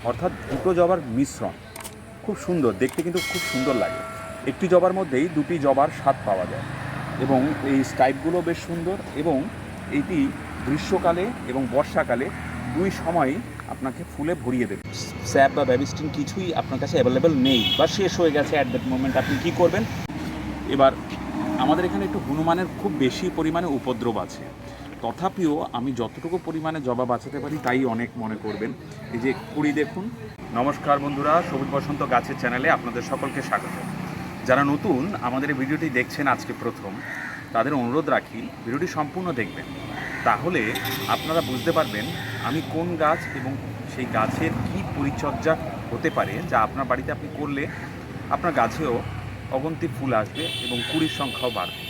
অর্থাৎ দুটো জবার মিশ্রণ। খুব সুন্দর, দেখতে কিন্তু খুব সুন্দর লাগে। একটি জবার মধ্যেই দুটি জবার স্বাদ পাওয়া যায় এবং এই স্টাইপগুলো বেশ সুন্দর এবং এটি গ্রীষ্মকালে এবং বর্ষাকালে দুই সময়ই আপনাকে ফুলে ভরিয়ে দেবে। স্যাপ বা ব্যাবিস্টিন কিছুই আপনার কাছে অ্যাভেলেবেল নেই বা শেষ হয়ে গেছে অ্যাট দ্যাট মোমেন্ট আপনি কী করবেন? এবার আমাদের এখানে একটু হনুমানের খুব বেশি পরিমাণে উপদ্রব আছে। তথাপিও আমি যতটুকু পরিমাণে জবা বাঁচাতে পারি, তাই অনেক মনে করবেন। এই যে কুড়ি দেখুন। নমস্কার বন্ধুরা, সবুজ বসন্ত গাছের চ্যানেলে আপনাদের সকলকে স্বাগত। যারা নতুন, আমাদের এই ভিডিওটি দেখছেন আজকে প্রথম, তাদের অনুরোধ রাখি, ভিডিওটি সম্পূর্ণ দেখবেন। তাহলে আপনারা বুঝতে পারবেন আমি কোন গাছ এবং সেই গাছের কী পরিচর্যা হতে পারে, যা আপনার বাড়িতে আপনি করলে আপনার গাছেও অগন্তি ফুল আসবে এবং কুড়ির সংখ্যাও বাড়বে।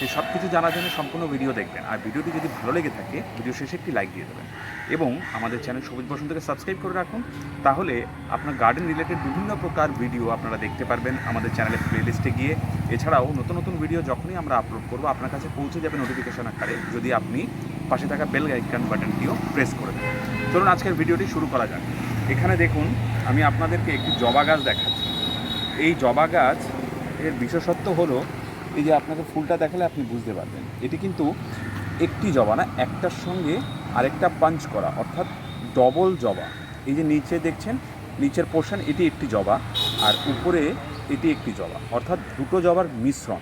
সেই সব কিছু জানার জন্য সম্পূর্ণ ভিডিও দেখবেন। আর ভিডিওটি যদি ভালো লেগে থাকে, ভিডিও শেষে একটি লাইক দিয়ে দেবেন। এবং আমাদের চ্যানেল সবুজ বসন্তকে সাবস্ক্রাইব করে রাখুন। তাহলে আপনার গার্ডেন রিলেটেড বিভিন্ন প্রকার ভিডিও আপনারা দেখতে পারবেন আমাদের চ্যানেলের প্লেলিস্টে গিয়ে। এছাড়াও নতুন নতুন ভিডিও যখনই আমরা আপলোড করব, আপনার কাছে পৌঁছে যাবে নোটিফিকেশন আকারে যদি আপনি পাশে থাকা বেল আইকন বাটনটিও প্রেস করে দেন। চলুন আজকের ভিডিওটি শুরু করা যাক। এখানে দেখুন, আমি আপনাদেরকে একটি জবা গাছ দেখাচ্ছি। এই জবা গাছ এর বিশেষত্ব হলো এই যে আপনাকে ফুলটা দেখালে আপনি বুঝতে পারবেন। এটি কিন্তু একটি জবা না, একটার সঙ্গে আরেকটা পাঞ্চ করা, অর্থাৎ ডবল জবা। এই যে নিচে দেখছেন, নিচের পোর্শন এটি একটি জবা আর উপরে এটি একটি জবা। অর্থাৎ দুটো জবার মিশ্রণ।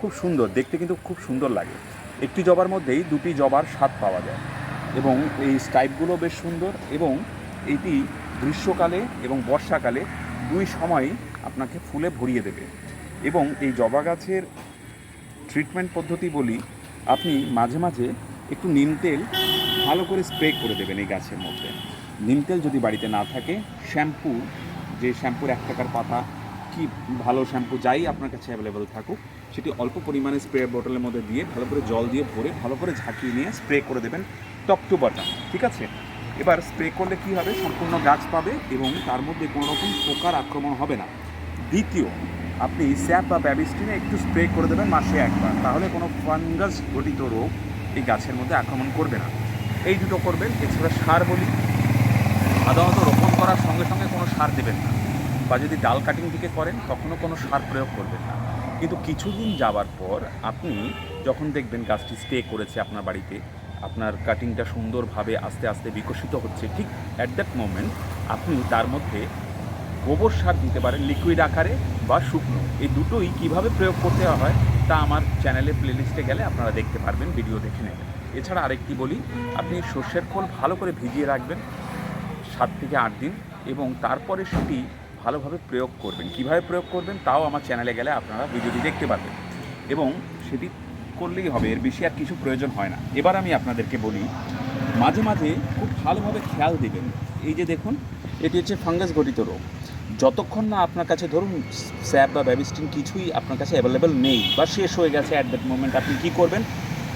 খুব সুন্দর, দেখতে কিন্তু খুব সুন্দর লাগে। একটি জবার মধ্যেই দুটি জবার স্বাদ পাওয়া যায়। এবং এই স্টাইপগুলো বেশ সুন্দর এবং এটি গ্রীষ্মকালে এবং বর্ষাকালে দুই সময় আপনাকে ফুলে ভরিয়ে দেবে। এবং এই জবা গাছের ট্রিটমেন্ট পদ্ধতি বলি, আপনি মাঝে মাঝে একটু নিম তেল ভালো করে স্প্রে করে দেবেন এই গাছের মধ্যে। নিম তেল যদি বাড়িতে না থাকে শ্যাম্পু যে শ্যাম্পুর এক টাকার পাতা, কি ভালো শ্যাম্পু যাই আপনার কাছে অ্যাভেলেবেল থাকুক, সেটি অল্প পরিমাণে স্প্রে বোতলের মধ্যে দিয়ে ভালো করে জল দিয়ে ভরে, ভালো করে ঝাঁকিয়ে নিয়ে স্প্রে করে দেবেন টপ টু বটম ঠিক আছে? এবার স্প্রে করলে কি হবে? সম্পূর্ণ গাছ পাবে এবং তার মধ্যে কোনো রকম পোকার আক্রমণ হবে না। দ্বিতীয় আপনি স্যাপ বা ব্যাবিস্টিনে একটু স্প্রে করে দেবেন মাসে একবার। তাহলে কোনো ফাঙ্গাস ঘটিত রোগ এই গাছের মধ্যে আক্রমণ করবে না। এই দুটো করবেন, এছাড়া সার বলি। সাধারণত রোপণ করার সঙ্গে সঙ্গে কোনো সার দেবেন না। বা যদি ডাল কাটিং থেকে করেন তখনও কোনো সার প্রয়োগ করবেন না। কিন্তু কিছুদিন যাওয়ার পর আপনি যখন দেখবেন গাছটি স্টে করেছে আপনার বাড়িতে, আপনার কাটিংটা সুন্দরভাবে আস্তে আস্তে বিকশিত হচ্ছে, ঠিক অ্যাট দ্যাট মোমেন্ট আপনি তার মধ্যে গোবর সার দিতে পারেন লিকুইড আকারে বা শুকনো। এই দুটোই কীভাবে প্রয়োগ করতে হয় তা আমার চ্যানেলের প্লেলিস্টে গেলে আপনারা দেখতে পারবেন ভিডিও দেখে নেবেন। এছাড়া আরেকটি বলি, আপনি সর্ষের খোল ভালো করে ভিজিয়ে রাখবেন সাত থেকে আট দিন এবং তারপরে সেটি ভালোভাবে প্রয়োগ করবেন। কীভাবে প্রয়োগ করবেন তাও আমার চ্যানেলে গেলে আপনারা ভিডিওটি দেখতে পারবেন। এবং সেটি করলেই হবে, এর বেশি আর কিছু প্রয়োজন হয় না। এবার আমি আপনাদেরকে বলি, মাঝে মাঝে খুব ভালোভাবে খেয়াল দেবেন। এই যে দেখুন, এটি হচ্ছে ফাঙ্গাস ঘটিত রোগ। যতক্ষণ না আপনার কাছে ধরুন স্যাপ বা ব্যাবিস্টিন কিছুই আপনার কাছে অ্যাভেলেবেল নেই বা শেষ হয়ে গেছে অ্যাট দ্যাট মোমেন্ট আপনি কী করবেন?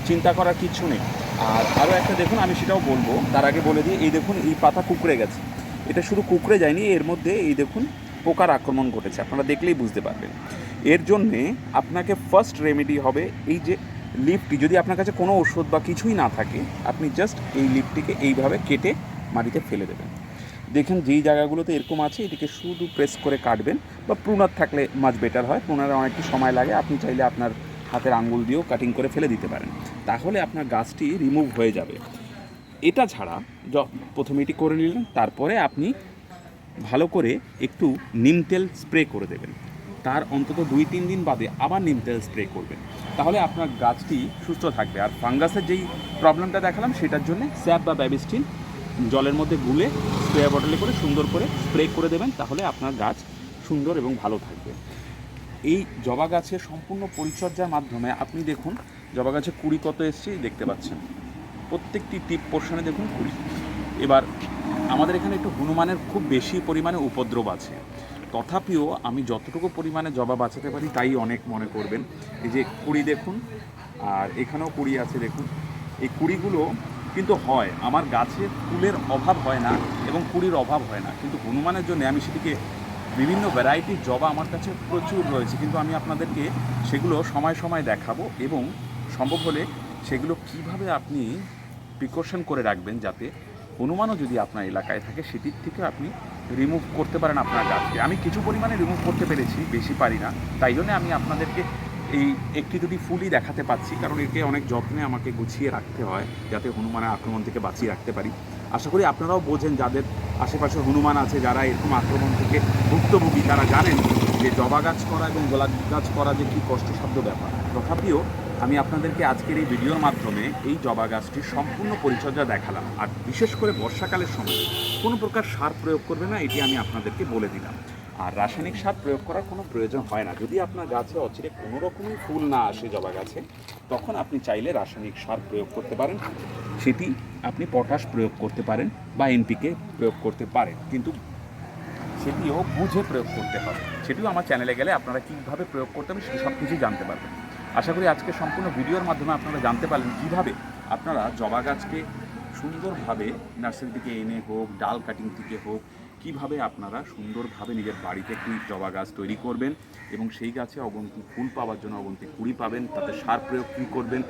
চিন্তা করার কিছু নেই। আর আরও একটা দেখুন, আমি সেটাও বলব। তার আগে বলে দিই, এই দেখুন, এই পাতা কুকড়ে গেছে। এটা শুধু কুকড়ে যায়নি, এর মধ্যে এই দেখুন, পোকার আক্রমণ ঘটেছে। আপনারা দেখলেই বুঝতে পারবেন। এর জন্যে আপনাকে ফার্স্ট রেমেডি হবে এই যে লিপটি যদি আপনার কাছে কোনো ওষুধ বা কিছুই না থাকে, আপনি জাস্ট এই লিপটিকে এইভাবে কেটে মাটিতে ফেলে দেবেন। দেখেন যেই জায়গাগুলোতে এরকম আছে, এটিকে শুধু প্রেস করে কাটবেন বা প্রুনার থাকলে মাছ বেটার হয়। প্রুনারে অনেকটি সময় লাগে, আপনি চাইলে আপনার হাতের আঙ্গুল দিয়েও কাটিং করে ফেলে দিতে পারেন। তাহলে আপনার গাছটি রিমুভ হয়ে যাবে। এটা ছাড়া প্রথমে এটি করে নিলেন, তারপরে আপনি ভালো করে একটু নিম তেল স্প্রে করে দেবেন। তার অন্তত দুই তিন দিন বাদে আবার নিম তেল স্প্রে করবেন। তাহলে আপনার গাছটি সুস্থ থাকবে। আর ফাঙ্গাসের যেই প্রবলেমটা দেখালাম, সেটার জন্য স্যাপ বা ব্যাবিস্টিন জলের মধ্যে গুলে স্প্রে বটলে করে সুন্দর করে স্প্রে করে দেবেন, তাহলে আপনার গাছ সুন্দর এবং ভালো থাকবে। এই জবা গাছের সম্পূর্ণ পরিচর্যার মাধ্যমে আপনি দেখুন, জবা গাছে কুড়ি কত এসছে দেখতে পাচ্ছেন। প্রত্যেকটি টিপ পোর্শনে দেখুন কুড়ি। এবার, আমাদের এখানে একটু হনুমানের খুব বেশি পরিমাণে উপদ্রব আছে। তথাপিও আমি যতটুকু পরিমাণে জবা বাঁচাতে পারি, তাই অনেক মনে করবেন। এই যে কুড়ি দেখুন, আর এখানেও কুড়ি আছে, দেখুন। এই কুড়িগুলো কিন্তু হয়। আমার গাছে ফুলের অভাব হয় না এবং কুড়ির অভাব হয় না। কিন্তু হনুমানের জন্য আমি সেটিকে বিভিন্ন ভ্যারাইটির জবা আমার কাছে প্রচুর রয়েছে। কিন্তু আমি আপনাদেরকে সেগুলো সময় সময় দেখাবো এবং সম্ভব হলে সেগুলো কীভাবে আপনি প্রিকশন করে রাখবেন যাতে হনুমানও যদি আপনার এলাকায় থাকে, সেটির থেকে আপনি রিমুভ করতে পারেন আপনার গাছকে। আমি কিছু পরিমাণে রিমুভ করতে পেরেছি, বেশি পারি না। তাই জন্য আমি আপনাদেরকে এই একটি দুটি ফুলই দেখাতে পাচ্ছি, কারণ একে অনেক যত্নে আমাকে গুছিয়ে রাখতে হয়, যাতে হনুমানের আক্রমণ থেকে বাঁচিয়ে রাখতে পারি। আশা করি আপনারাও বোঝেন যাদের আশেপাশে হনুমান আছে, যারা এরকম আক্রমণ থেকে ভুক্তভোগী, তারা জানেন যে জবা গাছ করা এবং গোলাপ গাছ করা যে কী কষ্টসাধ্য ব্যাপার। তথাপিও আমি আপনাদেরকে আজকের এই ভিডিওর মাধ্যমে এই জবা গাছটির সম্পূর্ণ পরিচর্যা দেখালাম। আর বিশেষ করে বর্ষাকালের সময় কোনো প্রকার সার প্রয়োগ করবে না, এটি আমি আপনাদেরকে বলে দিলাম। আর রাসায়নিক সার প্রয়োগ করার কোনো প্রয়োজন হয় না। যদি আপনার গাছে অচিরে কোনো রকমই ফুল না আসে জবা গাছে, তখন আপনি চাইলে রাসায়নিক সার প্রয়োগ করতে পারেন। সেটি আপনি পটাশ প্রয়োগ করতে পারেন বা এনপিকে প্রয়োগ করতে পারেন। কিন্তু সেটিও বুঝে প্রয়োগ করতে হবে। সেটিও আমার চ্যানেলে গেলে আপনারা কীভাবে প্রয়োগ করতে হবে সে সব কিছুই জানতে পারবেন। আশা করি আজকে সম্পূর্ণ ভিডিওর মাধ্যমে আপনারা জানতে পারলেন কীভাবে আপনারা জবা গাছকে সুন্দরভাবে নার্সারি থেকে এনে হোক, ডাল কাটিং থেকে হোক কীভাবে আপনারা সুন্দরভাবে নিজের বাড়িতে একটি জবা গাছ তৈরি করবেন এবং সেই গাছে অগন্তি ফুল পাওয়ার জন্য অগন্তি কুড়ি পাবেন, তাতে সার প্রয়োগ কী করবেন,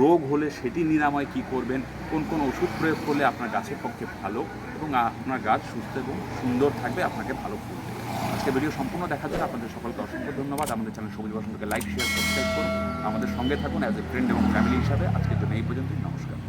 রোগ হলে সেটি নিরাময় কী করবেন, কোন কোন ওষুধ প্রয়োগ করলে আপনার গাছের পক্ষে ভালো এবং আপনার গাছ সুস্থ এবং সুন্দর থাকবে, আপনাকে ভালো ফুল দেবে। আজকে ভিডিও সম্পূর্ণ দেখার জন্য আপনাদের সকলকে অসংখ্য ধন্যবাদ। আমাদের চ্যানেল সবুজ বসন্তকে লাইক শেয়ার সাবস্ক্রাইব করুন। আমাদের সঙ্গে থাকুন অ্যাজ এ ফ্রেন্ড এবং ফ্যামিলি হিসাবে। আজকের জন্য এই পর্যন্তই। নমস্কার।